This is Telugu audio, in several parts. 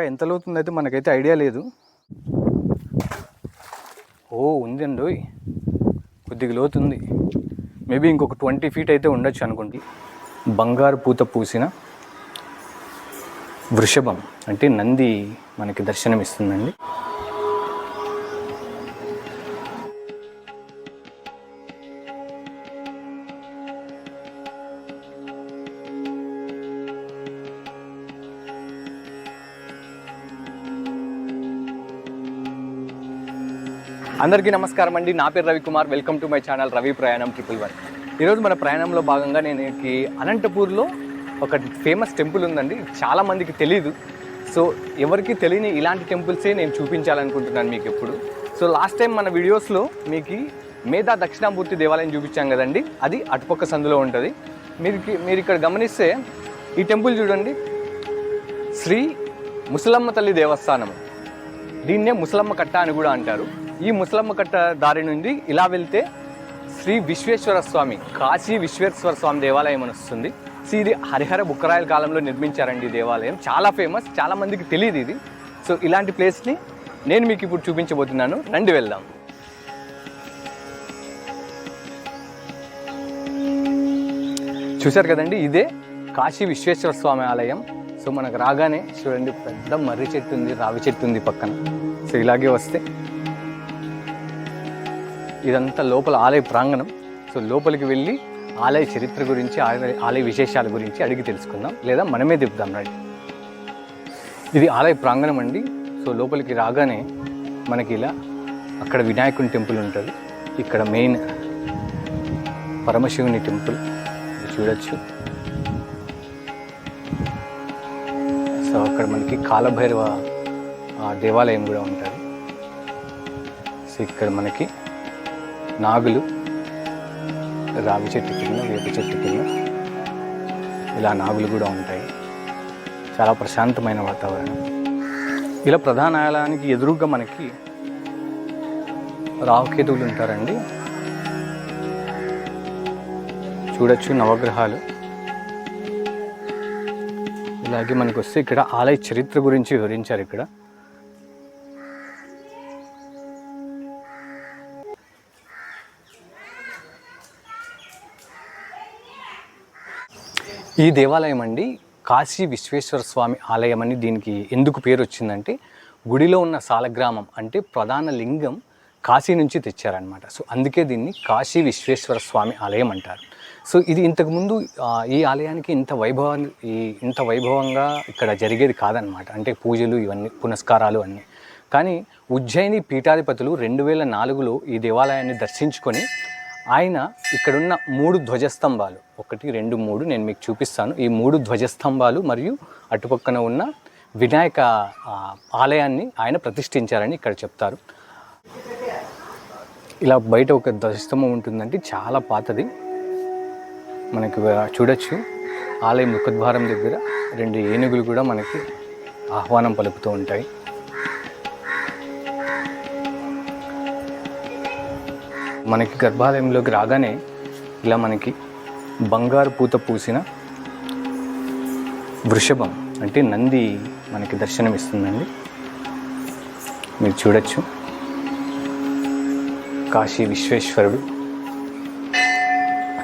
ఇంకా ఎంత లోతుందో అయితే మనకైతే ఐడియా లేదు. ఓ ఉందండి. ఓయ్. కొద్దిగా లోతుంది. మేబీ ఇంకొక ట్వంటీ ఫీట్ అయితే ఉండొచ్చు అనుకోండి బంగారు పూత పూసిన వృషభం అంటే నంది మనకి దర్శనమిస్తుందండి. అందరికీ నమస్కారం అండి. నా పేరు Ravikumar. Welcome to my channel Ravi ప్రయాణం ట్రిపుల్ వన్. ఈరోజు మన ప్రయాణంలో భాగంగా నేను ఈ అనంతపూర్లో ఒక ఫేమస్ టెంపుల్ ఉందండి. చాలామందికి తెలీదు. సో ఎవరికి తెలియని ఇలాంటి టెంపుల్సే నేను చూపించాలనుకుంటున్నాను మీకు ఎప్పుడు. సో లాస్ట్ టైం మన వీడియోస్లో మీకు మేధా దక్షిణామూర్తి దేవాలయం చూపించాం కదండి. అది అటుపక్క సందులో ఉంటుంది. మీరు మీరు ఇక్కడ గమనిస్తే ఈ టెంపుల్ చూడండి. శ్రీ ముసలమ్మ తల్లి దేవస్థానం. దీన్నే ముసలమ్మ కట్ట అని కూడా అంటారు. ఈ ముసలమ్మ కట్ట దారి నుండి ఇలా వెళ్తే శ్రీ విశ్వేశ్వర స్వామి కాశీ విశ్వేశ్వర స్వామి దేవాలయం అని వస్తుంది. సో ఇది హరిహర బుక్కరాయల కాలంలో నిర్మించారండి ఈ దేవాలయం. చాలా ఫేమస్ చాలా మందికి తెలియదు ఇది. సో ఇలాంటి ప్లేస్ని నేను మీకు ఇప్పుడు చూపించబోతున్నాను. రండి వెళ్దాం. చూశారు కదండి ఇదే కాశీ విశ్వేశ్వర స్వామి ఆలయం. సో మనకు రాగానే చూడండి పెద్ద మర్రి చెట్టు ఉంది రావి చెట్టు ఉంది పక్కన. సో ఇలాగే వస్తే ఇదంతా లోపల ఆలయ ప్రాంగణం. సో లోపలికి వెళ్ళి ఆలయ చరిత్ర గురించి ఆలయ ఆలయ విశేషాల గురించి అడిగి తెలుసుకుందాం. లేదా మనమే దిద్దాం రండి. ఇది ఆలయ ప్రాంగణం అండి. సో లోపలికి రాగానే మనకి ఇలా అక్కడ వినాయకుని టెంపుల్ ఉంటుంది. ఇక్కడ మెయిన్ పరమశివుని టెంపుల్. చూడొచ్చు. సో అక్కడ మనకి కాలభైరవ దేవాలయం కూడా ఉంటుంది. సో ఇక్కడ మనకి నాగులు రావి చెట్టు కింద వేప చెట్టు కింద ఇలా నాగులు కూడా ఉంటాయి. చాలా ప్రశాంతమైన వాతావరణం. ఇలా ప్రధాన ఆలయానికి ఎదురుగా మనకి రావుకేతువులు ఉంటారండి. చూడొచ్చు నవగ్రహాలు. ఇలాగే మనకు వస్తే ఇక్కడ ఆలయ చరిత్ర గురించి వివరించారు ఇక్కడ. ఈ దేవాలయం అండి కాశీ విశ్వేశ్వర స్వామి ఆలయం అని దీనికి ఎందుకు పేరు వచ్చిందంటే గుడిలో ఉన్న సాలగ్రామం అంటే ప్రధాన లింగం కాశీ నుంచి తెచ్చారనమాట సో అందుకే దీన్ని కాశీ విశ్వేశ్వర స్వామి ఆలయం అంటారు. సో ఇది ఇంతకుముందు ఈ ఆలయానికి ఇంత వైభవం ఈ ఇంత వైభవంగా ఇక్కడ జరిగేది కాదనమాట అంటే పూజలు ఇవన్నీ పునస్కారాలు అన్నీ. కానీ ఉజ్జయిని పీఠాధిపతులు రెండు వేల నాలుగులో ఈ దేవాలయాన్ని దర్శించుకొని ఆయన ఇక్కడున్న మూడు ధ్వజస్తంభాలు. ఒకటి రెండు మూడు నేను మీకు చూపిస్తాను. ఈ మూడు ధ్వజస్తంభాలు మరియు అటుపక్కన ఉన్న వినాయక ఆలయాన్ని ఆయన ప్రతిష్ఠించారని ఇక్కడ చెప్తారు. ఇలా బయట ఒక ధ్వజస్తంభం ఉంటుందంటే చాలా పాతది. మనకి చూడొచ్చు. ఆలయ ముఖద్వారం దగ్గర రెండు ఏనుగులు కూడా మనకి ఆహ్వానం పలుకుతూ ఉంటాయి. మనకి గర్భాలయంలోకి రాగానే ఇలా మనకి బంగారు పూత పూసిన వృషభం అంటే నంది మనకి దర్శనమిస్తుందండి. మీరు చూడొచ్చు. కాశీ విశ్వేశ్వరుడు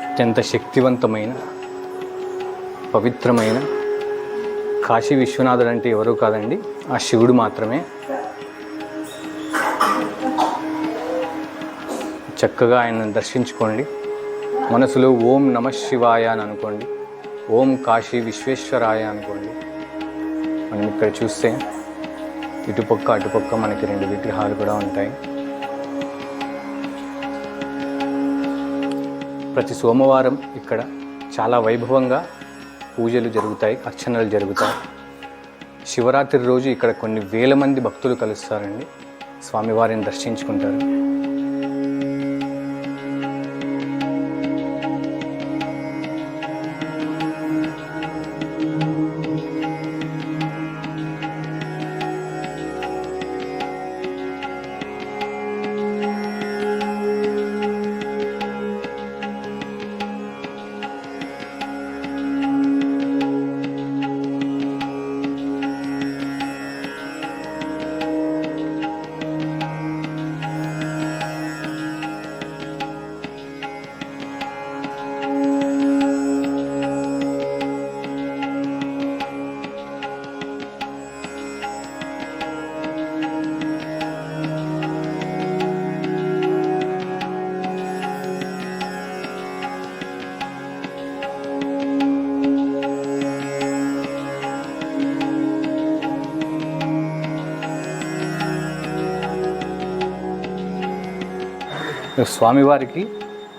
అత్యంత శక్తివంతమైన పవిత్రమైన కాశీ విశ్వనాథుడు అంటే ఎవరూ కాదండి ఆ శివుడు మాత్రమే. చక్కగా ఆయనను దర్శించుకోండి. మనసులో ఓం నమ శివాయ అని అనుకోండి. ఓం కాశీ విశ్వేశ్వరాయ అనుకోండి. మనం ఇక్కడ చూస్తే ఇటుపక్క అటుపక్క మనకి రెండు విగ్రహాలు కూడా ఉంటాయి. ప్రతి సోమవారం ఇక్కడ చాలా వైభవంగా పూజలు జరుగుతాయి అర్చనలు జరుగుతాయి. శివరాత్రి రోజు ఇక్కడ కొన్ని వేల మంది భక్తులు కలుస్తారండి. స్వామివారిని దర్శించుకుంటారు. స్వామివారికి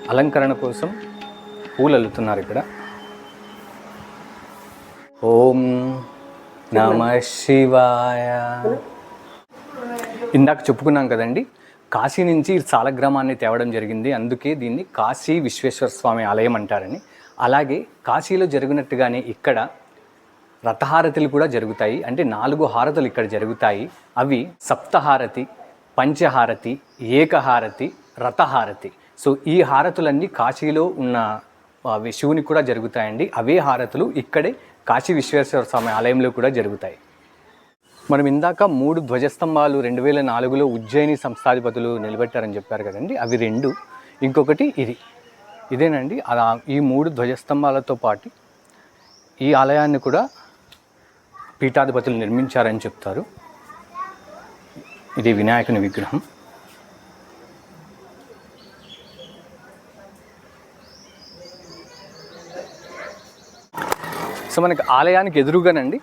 అలంకరణ కోసం పూలు అల్లుతున్నారు ఇక్కడ. ఓం నమ శివాయ. ఇందాక చెప్పుకున్నాం కదండి కాశీ నుంచి సాలగ్రామాన్ని తేవడం జరిగింది. అందుకే దీన్ని కాశీ విశ్వేశ్వర స్వామి ఆలయం అంటారని. అలాగే కాశీలో జరిగినట్టుగానే ఇక్కడ రథహారతులు కూడా జరుగుతాయి. అంటే నాలుగు హారతులు ఇక్కడ జరుగుతాయి. అవి సప్తహారతి పంచహారతి ఏకహారతి రథహారతి. సో ఈ హారతులన్నీ కాశీలో ఉన్న అవి శివునికి కూడా జరుగుతాయండి. అవే హారతులు ఇక్కడే కాశీ విశ్వేశ్వర స్వామి ఆలయంలో కూడా జరుగుతాయి. మనం ఇందాక మూడు ధ్వజస్తంభాలు రెండు వేల నాలుగులో ఉజ్జయిని సంస్థాధిపతులు నిలబెట్టారని చెప్పారు కదండి. అవి రెండు. ఇంకొకటి ఇది. ఇదేనండి. అలా ఈ మూడు ధ్వజస్తంభాలతో పాటు ఈ ఆలయాన్ని కూడా పీఠాధిపతులు నిర్మించారని చెప్తారు. ఇది వినాయకుని విగ్రహం. సో మనకి ఆలయానికి ఎదురుగానండి.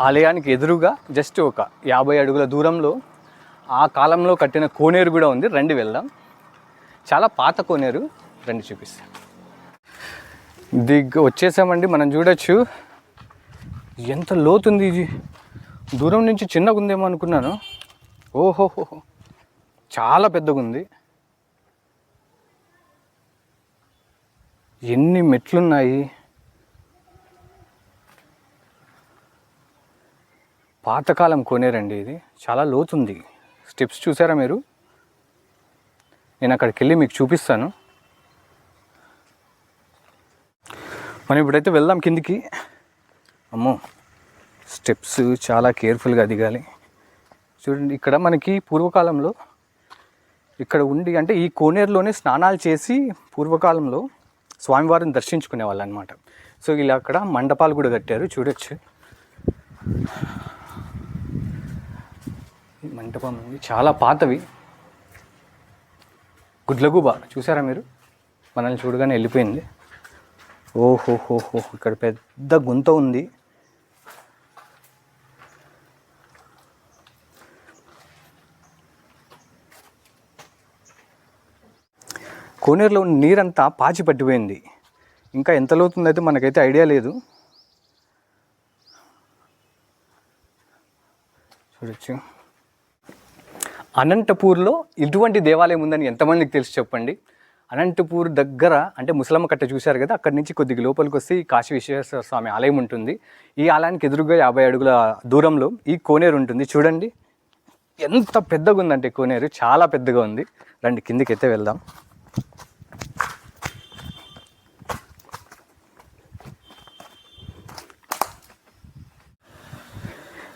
ఆలయానికి ఎదురుగా జస్ట్ ఒక యాభై అడుగుల దూరంలో ఆ కాలంలో కట్టిన కోనేరు కూడా ఉంది. రండి వెళ్దాం. చాలా పాత కోనేరు. రండి చూపిస్తాను. దిగ్ వచ్చేసామండి. మనం చూడొచ్చు. ఎంత లోతుంది ఇది? దూరం నుంచి చిన్నగా ఉందేమో అనుకున్నాను. ఓహోహో చాలా పెద్దగా ఉంది. ఎన్ని మెట్లున్నాయి? పాతకాలం కొనేరండి ఇది. చాలా లోతుంది. స్టెప్స్ చూసారా మీరు? నేను అక్కడికి వెళ్ళి మీకు చూపిస్తాను. మనం ఇప్పుడైతే వెళ్దాం కిందికి. అమ్మో స్టెప్స్ చాలా కేర్ఫుల్గా దిగాలి. చూడండి ఇక్కడ మనకి పూర్వకాలంలో ఇక్కడ ఉండి అంటే ఈ కోనేరులోనే స్నానాలు చేసి పూర్వకాలంలో స్వామివారిని దర్శించుకునే వాళ్ళు అనమాట సో ఇలా అక్కడ మండపాలు కూడా కట్టారు. చూడొచ్చు. మంటపం ఉంది. చాలా పాతవి. గుడ్లగూబ చూసారా మీరు? మనల్ని చూడగానే వెళ్ళిపోయింది. ఓహోహోహో ఇక్కడ పెద్ద గుంత ఉంది. కోనేరులో ఉన్న నీరంతా పాచి పట్టిపోయింది. ఇంకా ఎంత లోతుందైతే మనకైతే ఐడియా లేదు. చూడొచ్చు. అనంతపూర్లో ఇటువంటి దేవాలయం ఉందని ఎంతమందికి తెలిసి చెప్పండి? అనంతపూర్ దగ్గర అంటే ముసలమ్మ కట్ట చూశారు కదా అక్కడి నుంచి కొద్దిగా లోపలికి వస్తే ఈ కాశీ విశ్వేశ్వర స్వామి ఆలయం ఉంటుంది. ఈ ఆలయానికి ఎదురుగా యాభై అడుగుల దూరంలో ఈ కోనేరు ఉంటుంది. చూడండి. ఎంత పెద్దగా ఉందంటే కోనేరు. చాలా పెద్దగా ఉంది. రండి కిందికి అయితే వెళ్దాం.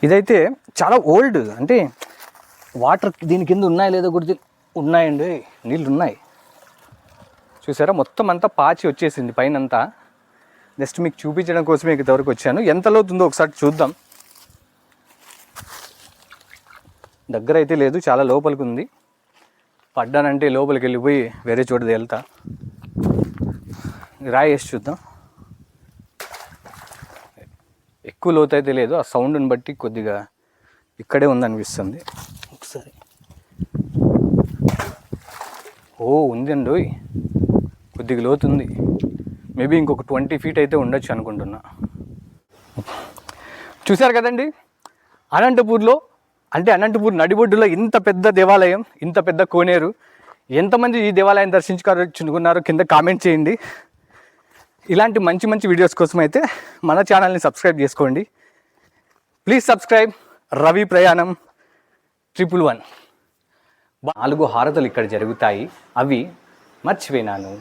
ఇదైతే చాలా ఓల్డ్ అంటే వాటర్ దీని కింద ఉన్నాయా లేదో గురించి ఉన్నాయండి. నీళ్ళు ఉన్నాయి. చూసారా? మొత్తం అంతా పాచి వచ్చేసింది పైన అంతా జస్ట్ మీకు చూపించడం కోసమే ఇంతవరకు వచ్చాను. ఎంత లోతుందో ఒకసారి చూద్దాం. దగ్గర అయితే లేదు చాలా లోపలికి ఉంది పడ్డానంటే లోపలికి వెళ్ళిపోయి వేరే చోట వెళ్తా రాయి వేసి చూద్దాం. ఎక్కువ లోతు అయితే లేదు. ఆ సౌండ్ని బట్టి కొద్దిగా ఇక్కడే ఉందనిపిస్తుంది. ఓ ఉందండి కొద్దిగా లోతుంది. మేబీ ఇంకొక ట్వంటీ ఫీట్ అయితే ఉండొచ్చు అనుకుంటున్నా. చూశారు కదండి? అనంతపూర్లో అంటే అనంతపూర్ నడిబొడ్డులో ఇంత పెద్ద దేవాలయం ఇంత పెద్ద కోనేరు. ఎంతమంది ఈ దేవాలయం దర్శించుకున్నారో కింద కామెంట్ చేయండి. ఇలాంటి మంచి మంచి వీడియోస్ కోసం అయితే మన ఛానల్ని సబ్స్క్రైబ్ చేసుకోండి. Please subscribe. రవి ప్రయాణం. Triple one. నాలుగు హారతులు ఇక్కడ జరుగుతాయి. అవి మర్చిపోయినాను.